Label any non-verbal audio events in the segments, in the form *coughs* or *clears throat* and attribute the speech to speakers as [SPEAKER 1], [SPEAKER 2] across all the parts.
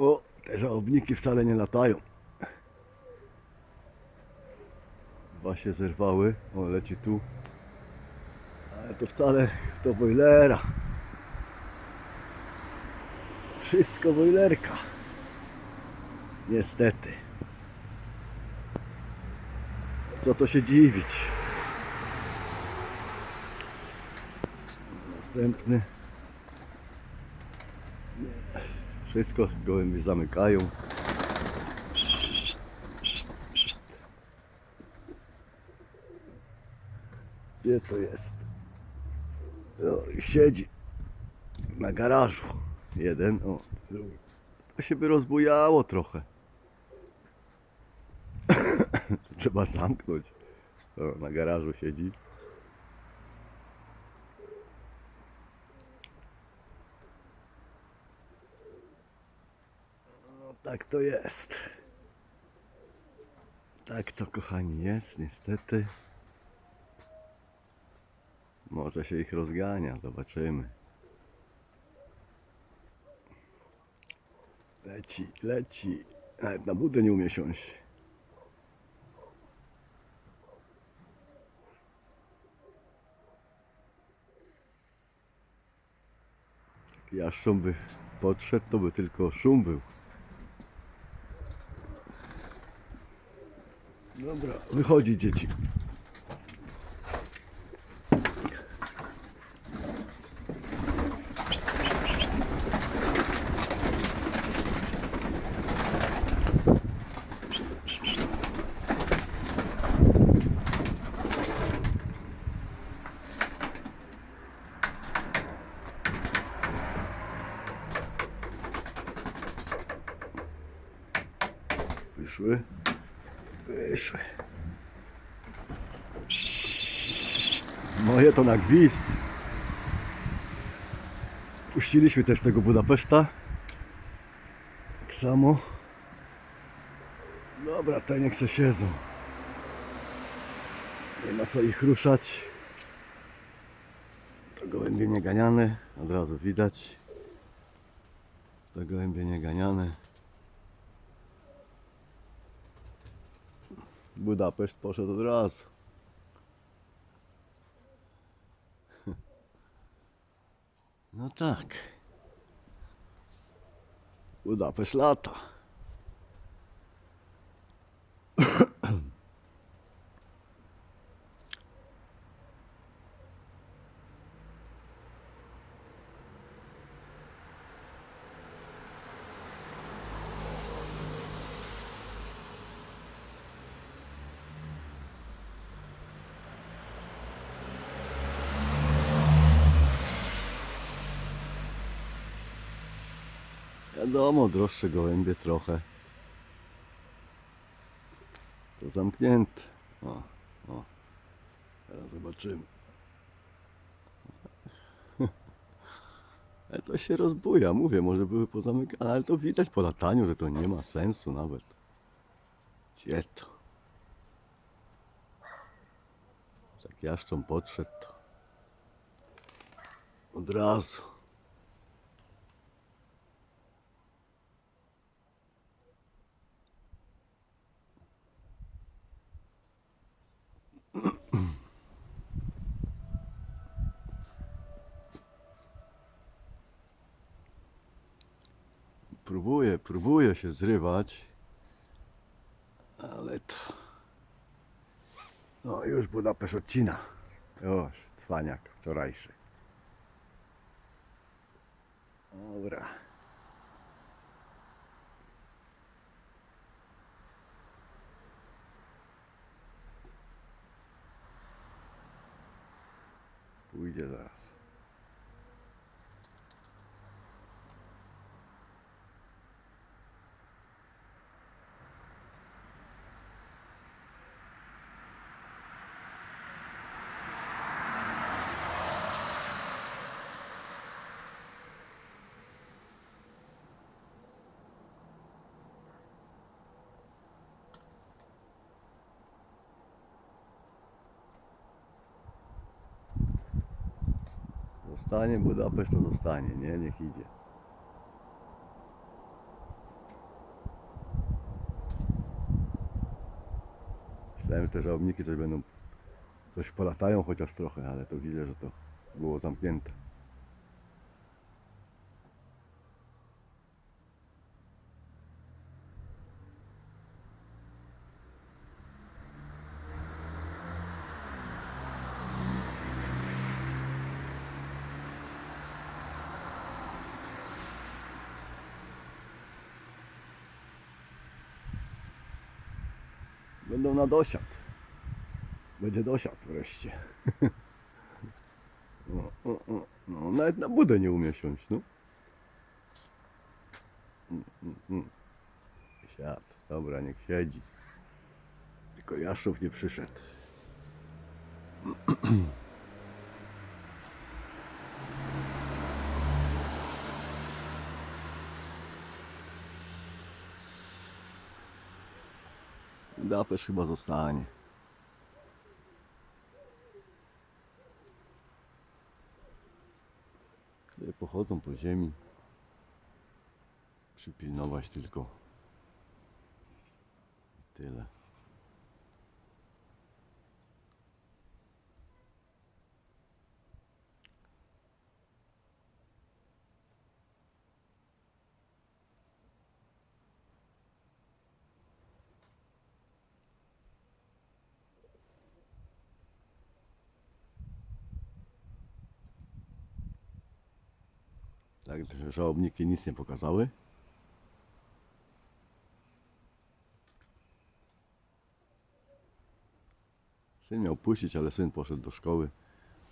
[SPEAKER 1] O, te żałobniki wcale nie latają. Dwa się zerwały. O, leci tu. Ale to wcale to boilera. Wszystko boilerka. Niestety. Co to się dziwić. Następny. Nie. Wszystko gołębie zamykają. Gdzie to jest? O, i siedzi na garażu. Jeden, o, drugi. To się by rozbujało trochę. *coughs* Trzeba zamknąć. O, na garażu siedzi. Tak to jest. Tak to kochani jest, niestety. Może się ich rozgania, zobaczymy. Leci, leci. Nawet na budę nie umie siąść. Jak jaszcząb by podszedł, to by tylko szum był. Dobra, wychodzi dzieci. Wyszły. Wyszły. Moje to na gwizd. Puściliśmy też tego Budapeszta. Tak samo. Dobra, te niech se siedzą. Nie ma co ich ruszać. To gołębie nie ganiane, od razu widać. To gołębie nie Budapeszt poszedł od razu. No tak. Budapeszt lata. Wiadomo, droższe gołębie trochę. To zamknięte. O, o. Teraz zobaczymy. Ale *laughs* to się rozbuja, mówię, może były pozamykane, ale to widać po lataniu, że to nie ma sensu nawet. Gdzie to? Jak jaszczą podszedł, to od razu. Próbuję, próbuję się zrywać, ale to... No już Budapeszt odcina. Już, cwaniak wczorajszy. Dobra. Pójdzie zaraz. zostanie, Budapeszt to zostanie, nie? Niech idzie. Myślałem, że te żałobniki coś będą, coś polatają chociaż trochę, ale to widzę, że to było zamknięte. Będą na dosiad. Będzie dosiad wreszcie. *laughs* O, o, o. No, nawet na budę nie umie siąść, no. Mm, mm, mm. Siad. Dobra, niech siedzi. Tylko Jaszczur nie przyszedł. *clears throat* Dapesz chyba zostanie. Sobie pochodzą po ziemi. Przypilnować tylko. I tyle. Tak, żałobniki nic nie pokazały. Syn miał puścić, ale syn poszedł do szkoły.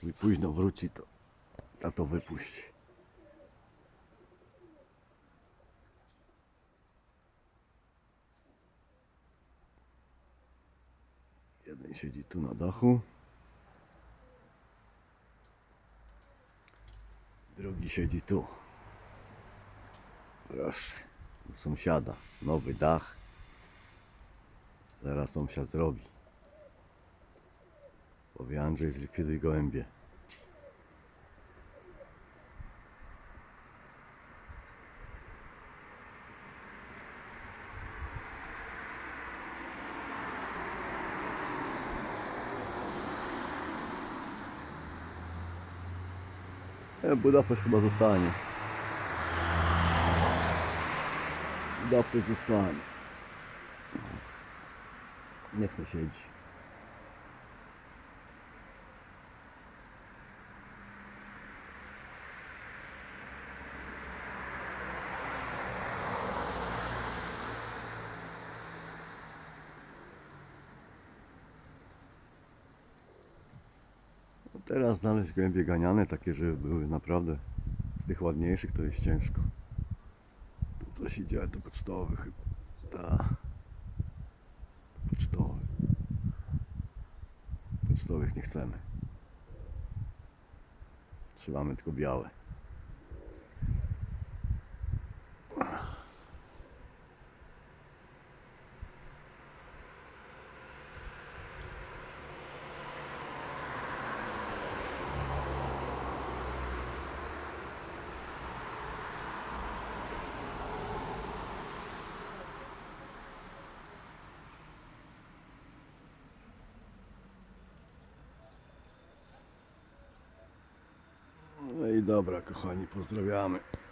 [SPEAKER 1] Mówi, późno wróci, to tato wypuści. Jeden siedzi tu na dachu. Drugi siedzi tu. Proszę. U sąsiada. Nowy dach. Zaraz sąsiad zrobi. Powie Andrzej, zlikwiduj gołębie. Budapeszt chyba zostanie. Budapeszt zostanie. Nie chce siedzi. Teraz znaleźć gołębie ganiane, takie, żeby były naprawdę z tych ładniejszych, to jest ciężko. Tu coś idzie, ale to pocztowy chyba. Ta. Pocztowy. Pocztowych nie chcemy. Trzymamy tylko białe. No i dobra, kochani, pozdrawiamy.